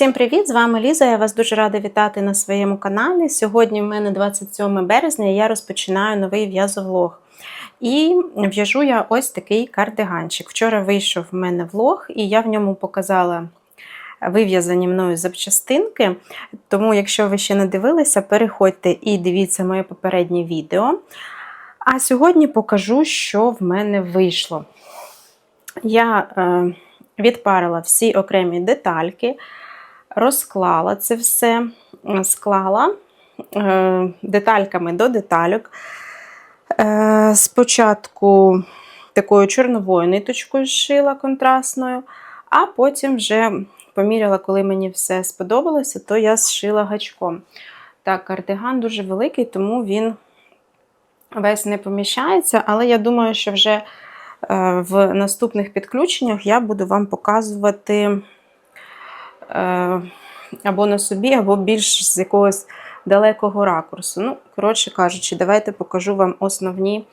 Всім привіт! З вами Ліза. Я вас дуже рада вітати на своєму каналі. Сьогодні в мене 27 березня і я розпочинаю новий в'язовлог. І в'яжу я ось такий кардиганчик. Вчора вийшов в мене влог, і я в ньому показала вив'язані мною запчастинки. Тому, якщо ви ще не дивилися, переходьте і дивіться моє попереднє відео. А сьогодні покажу, що в мене вийшло. Я е, відпарила всі окремі детальки розклала це все, склала е, детальками до детальок. Е, спочатку такою чорновою ниточкою зшила контрастною, а потім вже поміряла, коли мені все сподобалося, то я зшила гачком. Так, кардиган дуже великий, тому він весь не поміщається, але я думаю, що вже е, в наступних підключеннях я буду вам показувати. Е, або на собі, або більш з якогось далекого ракурсу. Ну, коротше кажучи, давайте покажу вам основні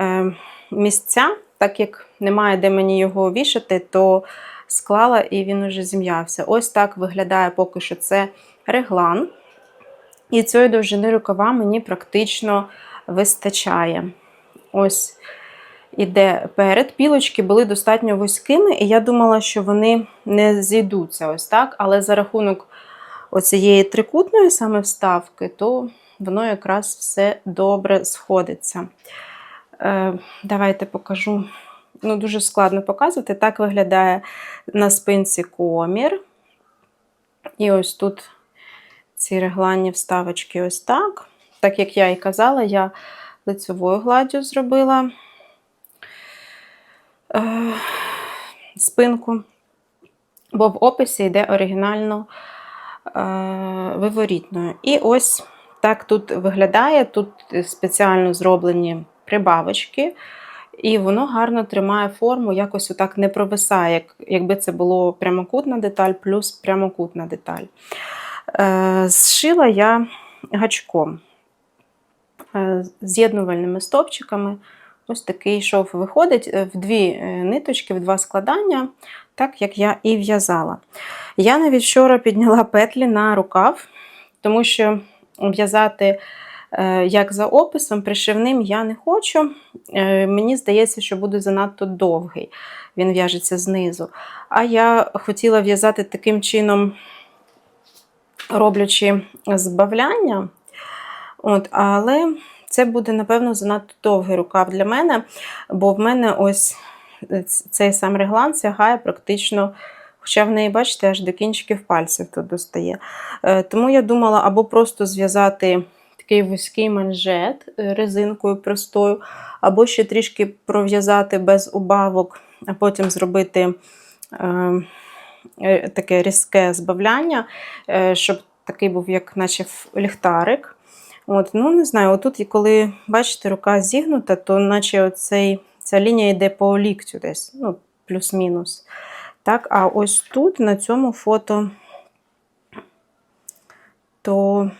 е, місця. Так як немає де мені його вішати, то склала і він уже зім'явся. Ось так виглядає поки що це реглан. І цієї довжини рукава мені практично вистачає. Ось іде перед. Пілочки були достатньо вузькими, і я думала, що вони не зійдуться ось так. Але за рахунок оцієї трикутної саме вставки, то воно якраз все добре сходиться. Е, Давайте покажу. Ну, Дуже складно показувати. Так виглядає на спинці комір. І ось тут ці регланні вставочки ось так. Так як я і казала, я лицевою гладдю зробила спинку, бо в описі йде оригінально е, виворітною. І ось так тут виглядає, тут спеціально зроблені прибавочки, і воно гарно тримає форму, якось отак не провисає, як, якби це було прямокутна деталь плюс прямокутна деталь. Е, Зшила я гачком е, з'єднувальними стовпчиками. Ось такий шов виходить в дві е, ниточки, в два складання, так як я і в'язала. Я навіть вчора підняла петлі на рукав, тому що в'язати, е, як за описом, пришивним я не хочу. Е, мені здається, що буде занадто довгий, він в'яжеться знизу. А я хотіла в'язати таким чином, роблячи збавляння. От, Але це буде, напевно, занадто довгий рукав для мене, бо в мене ось цей сам реглан сягає практично, хоча в неї, бачите, аж до кінчиків пальців тут достає. Е, тому я думала або просто зв'язати такий вузький манжет е, резинкою простою, або ще трішки пров'язати без убавок, а потім зробити е, таке різке збавляння, щоб такий був, як наче ліхтарик. От, Ну, не знаю, отут, коли, бачите, рука зігнута, то наче оцей, ця лінія йде по ліктю десь, ну, плюс-мінус. Так, А ось тут, на цьому фото, то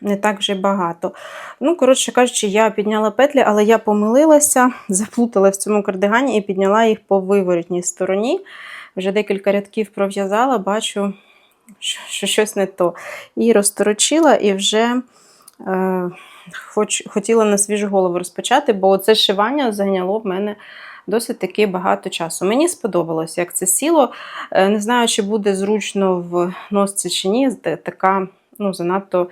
не так вже багато. Ну, коротше кажучи, я підняла петлі, але я помилилася, заплутала в цьому кардигані і підняла їх по виворотній стороні. Вже декілька рядків пров'язала, бачу, що щось не то. І розторочила, і вже. Е, хоч, хотіла на свіжу голову розпочати, бо це шивання зайняло в мене досить таки багато часу. Мені сподобалось, як це сіло. Е, не знаю, чи буде зручно в носці чи ні, така ну, занадто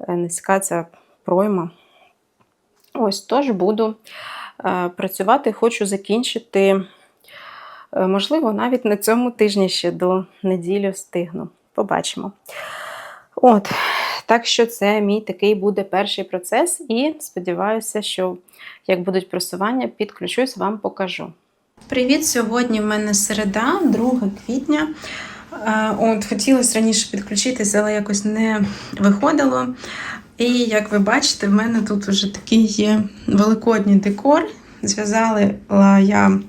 е, низька ця пройма. Ось, тож буду працювати, хочу закінчити, можливо, навіть на цьому тижні ще до неділі встигну. Побачимо. От, так що це мій такий буде перший процес, і сподіваюся, що як будуть просування, підключусь, вам покажу. Привіт! Сьогодні в мене середа, 2 квітня. От, Хотілося раніше підключитися, але якось не виходило. І як ви бачите, в мене тут вже такий є великодній декор. Зв'язала я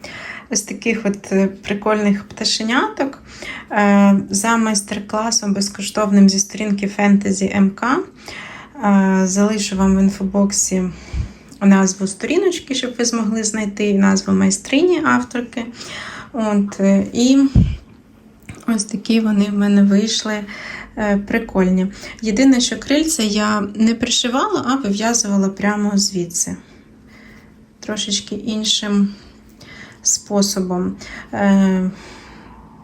ось таких от е, прикольних пташеняток. Е, за майстер-класом безкоштовним зі сторінки Фентезі МК. Е, залишу вам в інфобоксі назву сторіночки, щоб ви змогли знайти назву майстрині авторки. От, І Ось такі вони в мене вийшли прикольні. Єдине, що крильця я не пришивала, а вив'язувала прямо звідси. Трошечки іншим способом. Е,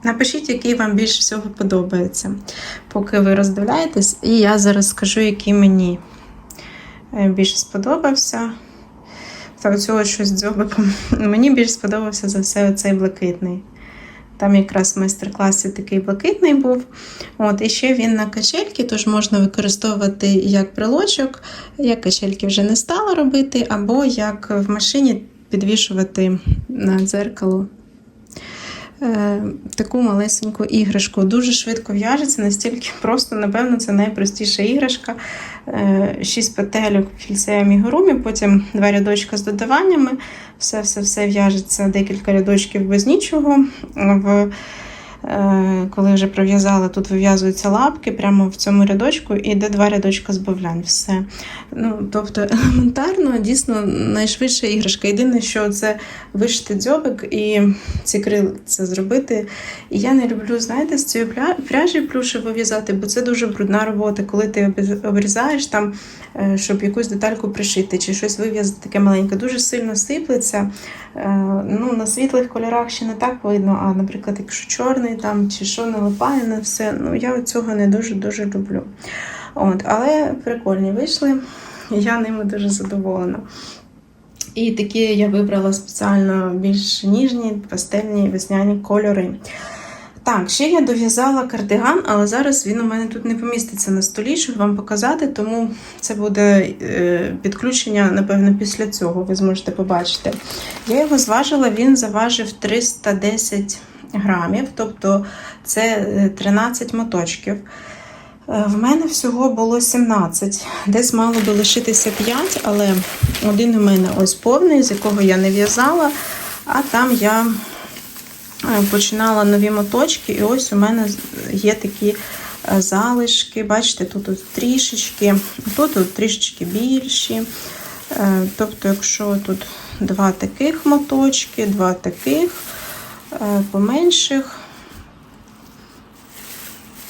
Напишіть, який вам більше всього подобається, поки ви роздивляєтесь, і я зараз скажу, який мені е, більше сподобався. Так, цього щось дзьобиком. Мені більш сподобався за все цей блакитний. Там якраз в майстер-класі такий блакитний був. От, І ще він на качельки, тож можна використовувати як брелочок. Я качельки вже не стала робити, або як в машині підвішувати на дзеркало е, таку малесеньку іграшку. Дуже швидко в'яжеться, настільки просто, напевно, це найпростіша іграшка. Е, Шість петельок і гурумі, потім два рядочка з додаваннями. Все-все-все в'яжеться декілька рядочків без нічого. В коли вже пров'язала, тут вив'язуються лапки прямо в цьому рядочку, і йде два рядочка збавлянь. Все. Ну, Тобто елементарно, дійсно найшвидша іграшка. Єдине, що це вишити дзьобик і ці крильця зробити. І я не люблю, знаєте, з цієї пряжі плюшево в'язати, бо це дуже брудна робота, коли ти обрізаєш там, е, щоб якусь детальку пришити чи щось вив'язати таке маленьке, дуже сильно сиплеться. Е, Ну, на світлих кольорах ще не так видно, а, наприклад, якщо чорний там чи що налипає на все, ну я цього не дуже-дуже люблю. От, але прикольні вийшли, я ними дуже задоволена. І такі я вибрала спеціально більш ніжні, пастельні весняні кольори. Так, ще я дов'язала кардиган, але зараз він у мене тут не поміститься на столі, щоб вам показати, тому це буде е, підключення, напевно, після цього ви зможете побачити. Я його зважила, він заважив 310 грамів, тобто це е, 13 моточків. Е, В мене всього було 17. Десь мало би лишитися 5, але один у мене ось повний, з якого я не в'язала, а там я е, починала нові моточки, і ось у мене є такі е, залишки. Бачите, тут от трішечки, тут от трішечки більші. Е, Тобто, якщо тут два таких моточки, два таких е, поменших,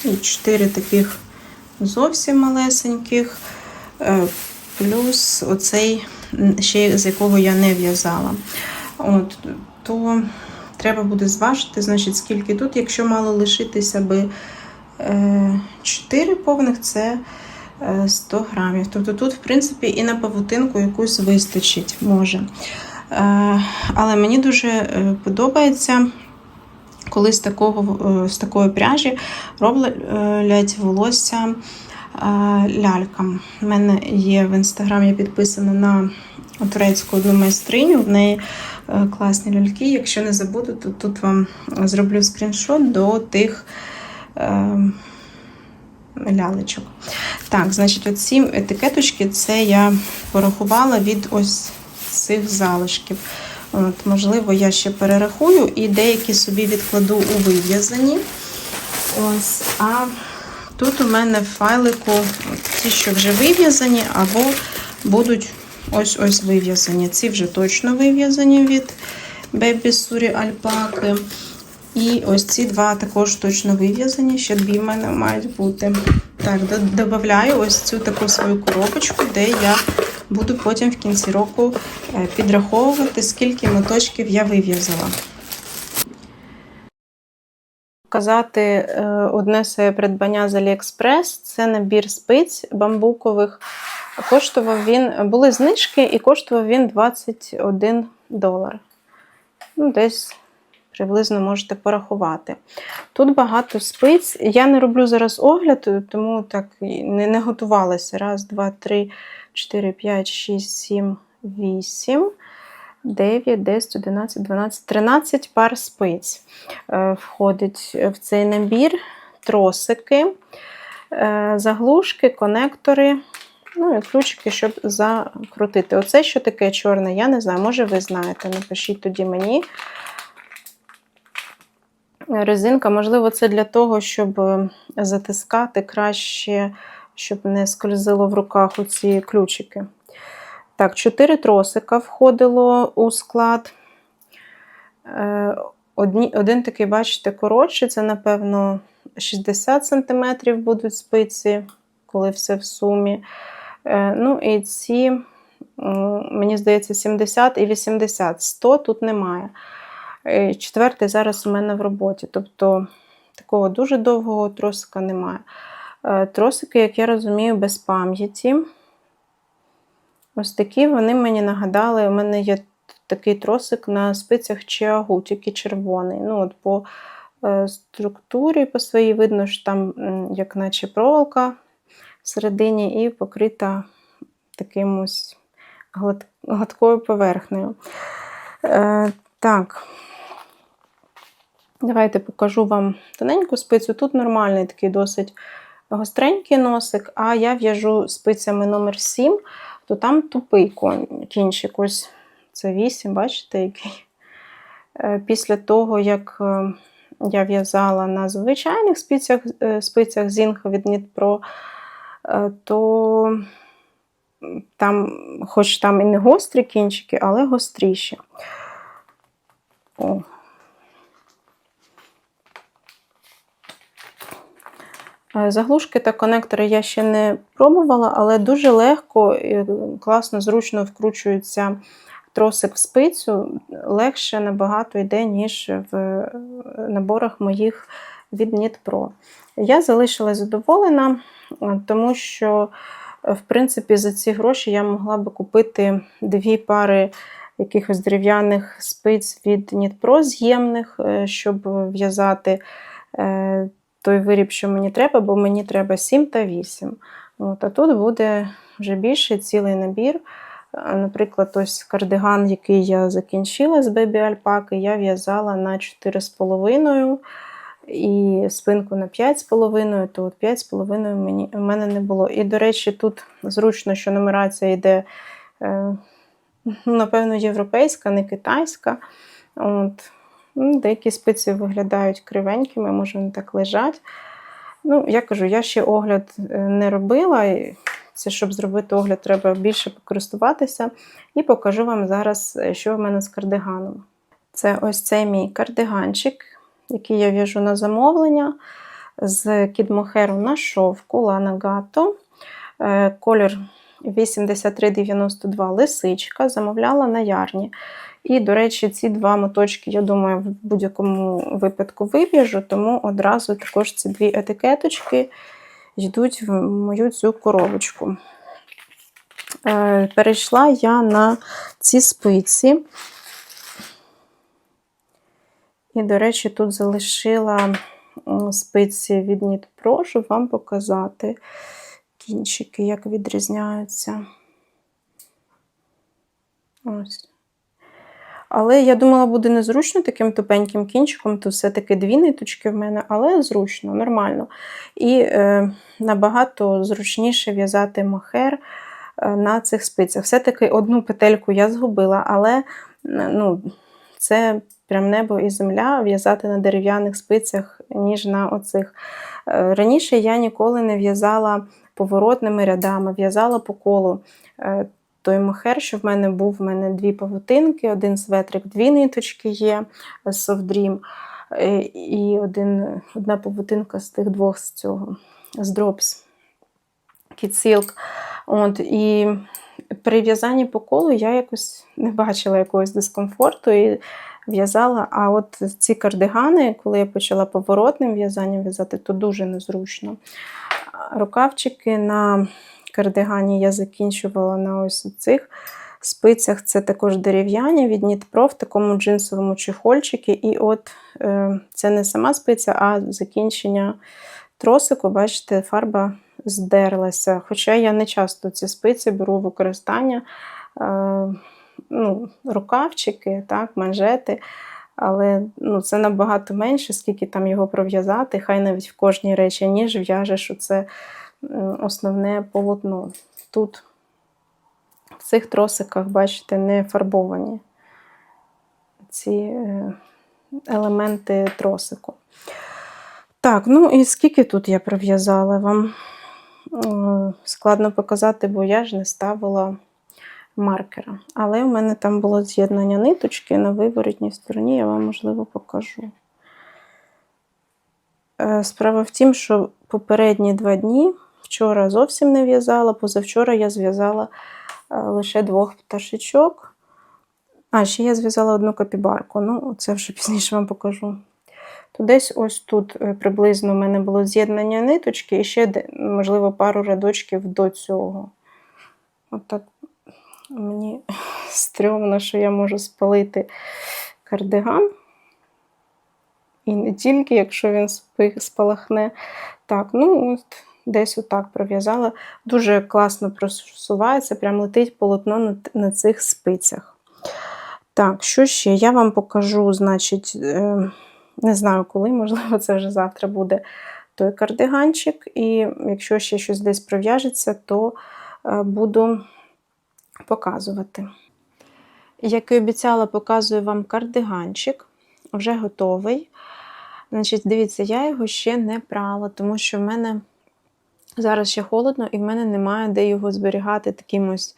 і чотири таких зовсім малесеньких, е, плюс оцей, ще з якого я не в'язала. От, то треба буде зважити, значить, скільки тут, якщо мало лишитися би 4 повних, це е, 100 грамів. Тобто тут, в принципі, і на павутинку якусь вистачить може. Е, Але мені дуже е, подобається коли з, такого, е, з такої пряжі роблять волосся е, лялькам. У мене є в інстаграм, я підписана на турецьку одну майстриню, в неї е, класні ляльки. Якщо не забуду, то тут вам зроблю скріншот до тих е, лялечок. Так, значить, оці етикеточки це я порахувала від ось цих залишків. От, можливо, я ще перерахую і деякі собі відкладу у вив'язані. Ось, а тут у мене файлику ті, що вже вив'язані, або будуть ось-ось вив'язані. Ці вже точно вив'язані від Baby Suri Альпаки. І ось ці два також точно вив'язані, ще дві в мене мають бути. Так, додаю ось цю таку свою коробочку, де я буду потім в кінці року е, підраховувати, скільки моточків я вив'язала. Показати е, одне своє придбання з AliExpress. Це набір спиць бамбукових. Коштував він, були знижки, і коштував він 21 долар. Ну, десь приблизно можете порахувати. Тут багато спиць. Я не роблю зараз огляд, тому так не, не готувалася. Раз, два, три, 4, 5, 6, 7, 8, 9, 10, 11, 12, 13 пар спиць е, входить в цей набір, тросики, е, заглушки, конектори. Ну і ключики, щоб закрутити. Оце що таке чорне, я не знаю, може ви знаєте. Напишіть тоді мені. Резинка, можливо, це для того, щоб затискати краще, щоб не скользило в руках оці ключики. Так, 4 тросика входило у склад. одні, один такий, бачите, коротший, це, напевно, 60 см будуть спиці, коли все в сумі. Е, Ну і ці, мені здається, 70 і 80. 100 тут немає. Е, Четвертий зараз у мене в роботі. Тобто такого дуже довгого тросика немає. Е, Тросики, як я розумію, без пам'яті. Ось такі вони мені нагадали, у мене є такий тросик на спицях Чиагу, тільки червоний. Ну, от По е, структурі по своїй видно, що там як наче проволока всередині і покрита таким ось глад- гладкою поверхнею. Е, так. Давайте покажу вам тоненьку спицю. Тут нормальний такий досить гостренький носик, а я в'яжу спицями номер 7, то там тупий кінчик. Ось це 8, бачите, який. Е, Після того, як е, я в'язала на звичайних спицях, е, спицях Зінг від Дніпро, то там, хоч там і не гострі кінчики, але гостріші. О. Заглушки та конектори я ще не пробувала, але дуже легко, і класно, зручно вкручується тросик в спицю. Легше набагато йде, ніж в е, наборах моїх від Knit Я залишилась задоволена, е, тому що, е, в принципі, за ці гроші я могла би купити дві пари якихось дерев'яних спиць від Knit з'ємних, е, щоб в'язати е, той виріб, що мені треба, бо мені треба 7 та 8. От, а тут буде вже більше цілий набір. Наприклад, ось кардиган, який я закінчила з бебі альпаки, я в'язала на 4,5 і спинку на 5,5, то от 5,5 мені, в мене не було. І, до речі, тут зручно, що нумерація йде, е, напевно, європейська, не китайська. От. Ну, Деякі спиці виглядають кривенькими, може вони так лежать. Ну, я кажу, я ще огляд е, не робила. Це, щоб зробити огляд, треба більше покористуватися. І покажу вам зараз, е, що в мене з кардиганом. Це ось цей мій кардиганчик, який я в'яжу на замовлення з кідмохеру на шовку Lana Gatto. Е, Колір 8392 лисичка, замовляла на ярні. І, до речі, ці два моточки, я думаю, в будь-якому випадку вив'яжу, тому одразу також ці дві етикеточки йдуть в мою цю коробочку. Е, Перейшла я на ці спиці. І, до речі, тут залишила спиці від Knit Pro, вам показати кінчики, як відрізняються. Ось. Але я думала, буде незручно таким тупеньким кінчиком, то все-таки дві ниточки в мене, але зручно, нормально. І е, набагато зручніше в'язати мохер е, на цих спицях. Все-таки одну петельку я згубила, але ну, це прям небо і земля в'язати на дерев'яних спицях, ніж на оцих. Е, Раніше я ніколи не в'язала поворотними рядами, в'язала по колу. Е, той мохер, що в мене був, в мене дві павутинки, один светрик, дві ниточки є Soft Dream, е, і один, одна павутинка з тих двох з цього, з Drops Kid От, і при в'язанні по колу я якось не бачила якогось дискомфорту і в'язала. А от ці кардигани, коли я почала поворотним в'язанням в'язати, то дуже незручно. Рукавчики на кардигані я закінчувала на ось цих спицях. Це також дерев'яні від Pro в такому джинсовому чехольчику. І от е, це не сама спиця, а закінчення тросику, бачите, фарба здерлася. Хоча я не часто ці спиці беру в використання. Е, ну, рукавчики, так, манжети. Але ну, це набагато менше, скільки там його пров'язати, хай навіть в кожній речі, ніж в'яжеш оце м, основне полотно. Тут в цих тросиках, бачите, не фарбовані ці е, елементи тросику. Так, ну і скільки тут я пров'язала вам? Е, Складно показати, бо я ж не ставила маркера. Але в мене там було з'єднання ниточки на виворотній стороні, я вам, можливо, покажу. Е, Справа в тім, що попередні два дні вчора зовсім не в'язала, позавчора я зв'язала е, лише двох пташечок. А, ще я зв'язала одну капібарку. Ну, це вже пізніше вам покажу. То десь ось тут е, приблизно в мене було з'єднання ниточки і ще, можливо, пару рядочків до цього. Отак мені стрьомно, що я можу спалити кардиган. І не тільки, якщо він спалахне. Так, ну от десь отак пров'язала. Дуже класно просувається, прям летить полотно на, на цих спицях. Так, що ще? Я вам покажу, значить, е, не знаю коли, можливо, це вже завтра буде той кардиганчик. І якщо ще щось десь пров'яжеться, то е, буду показувати. Як і обіцяла, показую вам кардиганчик, вже готовий. Значить, дивіться, я його ще не прала, тому що в мене зараз ще холодно, і в мене немає де його зберігати таким ось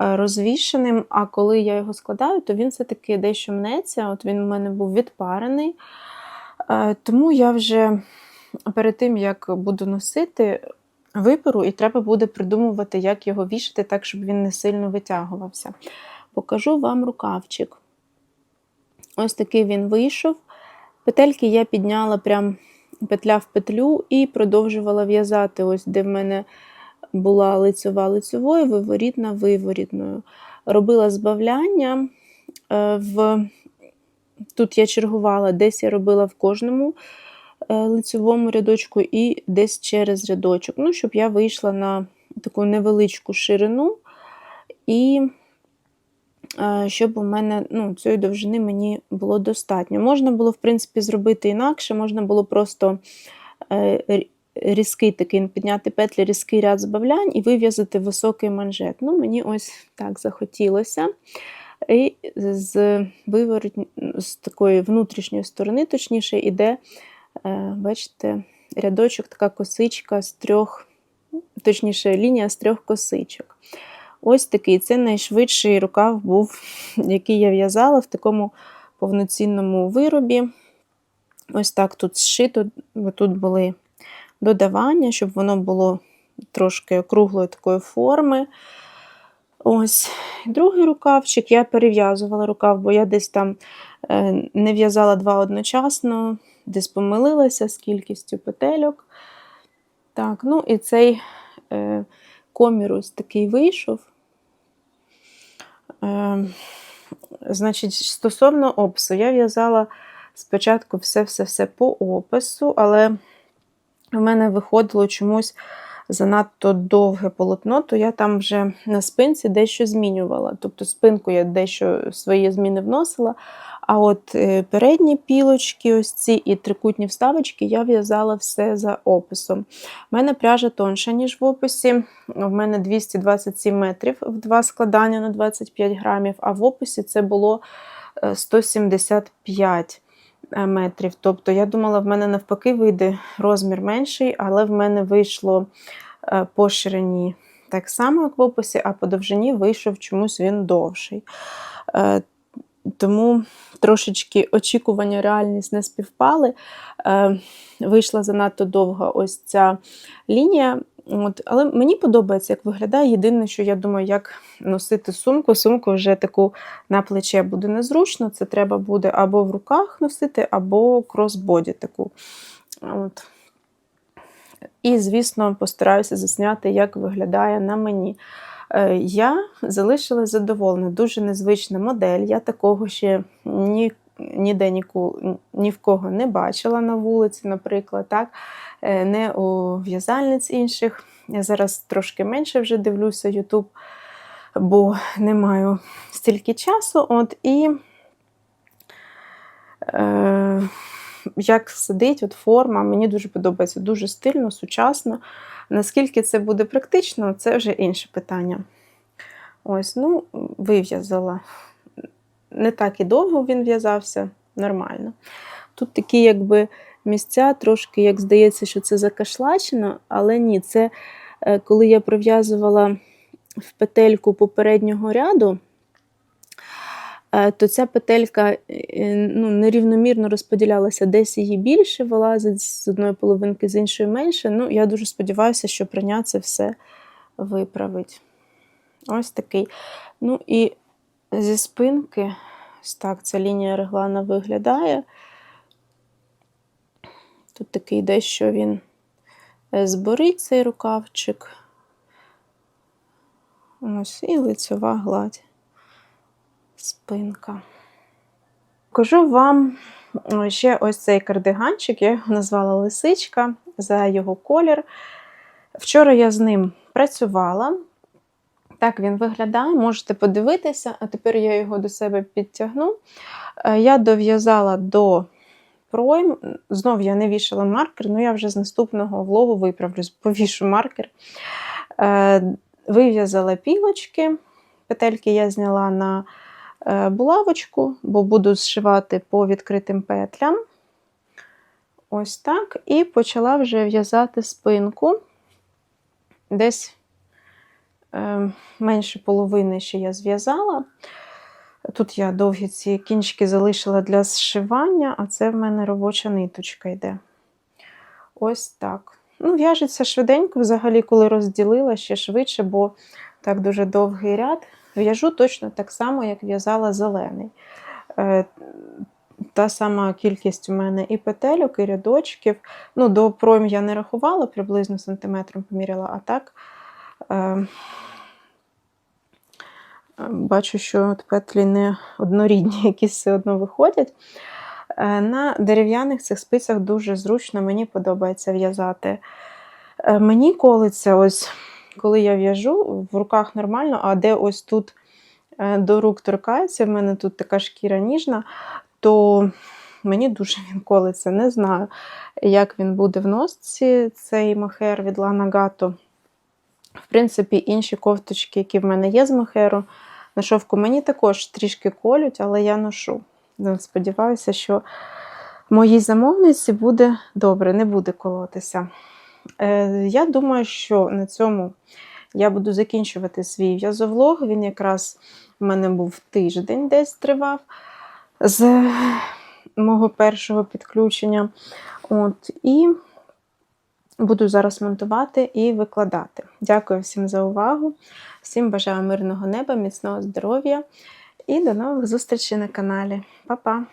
е, розвішеним. А коли я його складаю, то він все-таки дещо мнеться. От він у мене був відпарений. Е, Тому я вже перед тим, як буду носити, виперу, і треба буде придумувати, як його вішати так, щоб він не сильно витягувався. Покажу вам рукавчик. Ось такий він вийшов. Петельки я підняла прям петля в петлю і продовжувала в'язати, ось де в мене була лицьова лицьовою, виворітна виворітною. Робила збавляння. е, В... Тут я чергувала, десь я робила в кожному е, лицьовому рядочку і десь через рядочок. Ну, щоб я вийшла на таку невеличку ширину, і щоб у мене ну, цієї довжини мені було достатньо. Можна було, в принципі, зробити інакше, можна було просто е, різкий такий підняти петлі, різкий ряд збавлянь і вив'язати високий манжет. Ну, мені ось так захотілося. І з виворотні, з такої внутрішньої сторони, точніше, іде, е, бачите, рядочок, така косичка з трьох, точніше, лінія з трьох косичок. Ось такий це найшвидший рукав був, який я в'язала в такому повноцінному виробі. Ось так тут зшито, бо тут були додавання, щоб воно було трошки округлої такої форми. Ось другий рукавчик. Я перев'язувала рукав, бо я десь там е, не в'язала два одночасно, десь помилилася з кількістю петельок. Так, ну і цей е, комір ось такий вийшов. Е, значить, стосовно опису, я в'язала спочатку все-все-все по опису, але в мене виходило чомусь занадто довге полотно, то я там вже на спинці дещо змінювала. Тобто спинку я дещо свої зміни вносила. А от е, передні пілочки, ось ці і трикутні вставочки, я в'язала все за описом. У мене пряжа тонша, ніж в описі. В мене 227 метрів в два складання на 25 грамів, а в описі це було е, 175 метрів. Тобто я думала, в мене навпаки вийде розмір менший, але в мене вийшло е, по ширині так само, як в описі, а по довжині вийшов чомусь він довший. Тому трошечки очікування, реальність не співпали. Е, Вийшла занадто довга ось ця лінія. От, але мені подобається, як виглядає. Єдине, що я думаю, як носити сумку. Сумку вже таку на плече буде незручно. Це треба буде або в руках носити, або кросбоді таку. От. І, звісно, постараюся засняти, як виглядає на мені. Е, Я залишилась задоволена, дуже незвична модель. Я такого ще ні, ніде ніку, ні в кого не бачила на вулиці, наприклад, так? Е, не у в'язальниць інших. Я зараз трошки менше вже дивлюся YouTube, бо не маю стільки часу. От, і е, як сидить от форма, мені дуже подобається, дуже стильно, сучасно. Наскільки це буде практично, це вже інше питання. Ось, ну, вив'язала. Не так і довго він в'язався, нормально. Тут такі, якби, місця, трошки, як здається, що це закашлачено, але ні, це е, коли я пров'язувала в петельку попереднього ряду, то ця петелька е, ну, нерівномірно розподілялася, десь її більше вилазить з одної половинки, з іншої менше. Ну, я дуже сподіваюся, що приня це все виправить. Ось такий. Ну і зі спинки, ось так ця лінія реглана виглядає. Тут такий дещо він е, зборить цей рукавчик. Ось і лицьова гладь, спинка. Покажу вам ще ось цей кардиганчик, я його назвала лисичка за його колір. Вчора я з ним працювала. Так він виглядає, можете подивитися, а тепер я його до себе підтягну. Е, Я дов'язала до пройм. Знов я не вішала маркер, ну я вже з наступного влогу виправлюсь, повішу маркер. Е, Вив'язала пілочки. Петельки я зняла на булавочку, бо буду зшивати по відкритим петлям. Ось так. І почала вже в'язати спинку. Десь е, менше половини ще я зв'язала. Тут я довгі ці кінчики залишила для зшивання, а це в мене робоча ниточка йде. Ось так. Ну, в'яжеться швиденько, взагалі, коли розділила ще швидше, бо так дуже довгий ряд. В'яжу точно так само, як в'язала зелений. Е, Та сама кількість у мене і петельок, і рядочків. Ну, до пройм я не рахувала, приблизно сантиметром поміряла, а так. Е, Бачу, що от петлі не однорідні, якісь все одно виходять. Е, На дерев'яних цих спицях дуже зручно, мені подобається в'язати. Е, Мені колиться, ось, коли я в'яжу, в руках нормально, а де ось тут е, до рук торкається, в мене тут така шкіра ніжна, то мені дуже він колиться. Не знаю, як він буде в носці, цей мохер від Lana Gato. В принципі, інші кофточки, які в мене є з мохеру, на шовку мені також трішки колють, але я ношу. Ну, Сподіваюся, що моїй замовниці буде добре, не буде колотися. Е, я думаю, що на цьому я буду закінчувати свій в'язовлог. Він якраз в мене був тиждень десь тривав з мого першого підключення. От, і буду зараз монтувати і викладати. Дякую всім за увагу. Всім бажаю мирного неба, міцного здоров'я і до нових зустрічей на каналі. Па-па!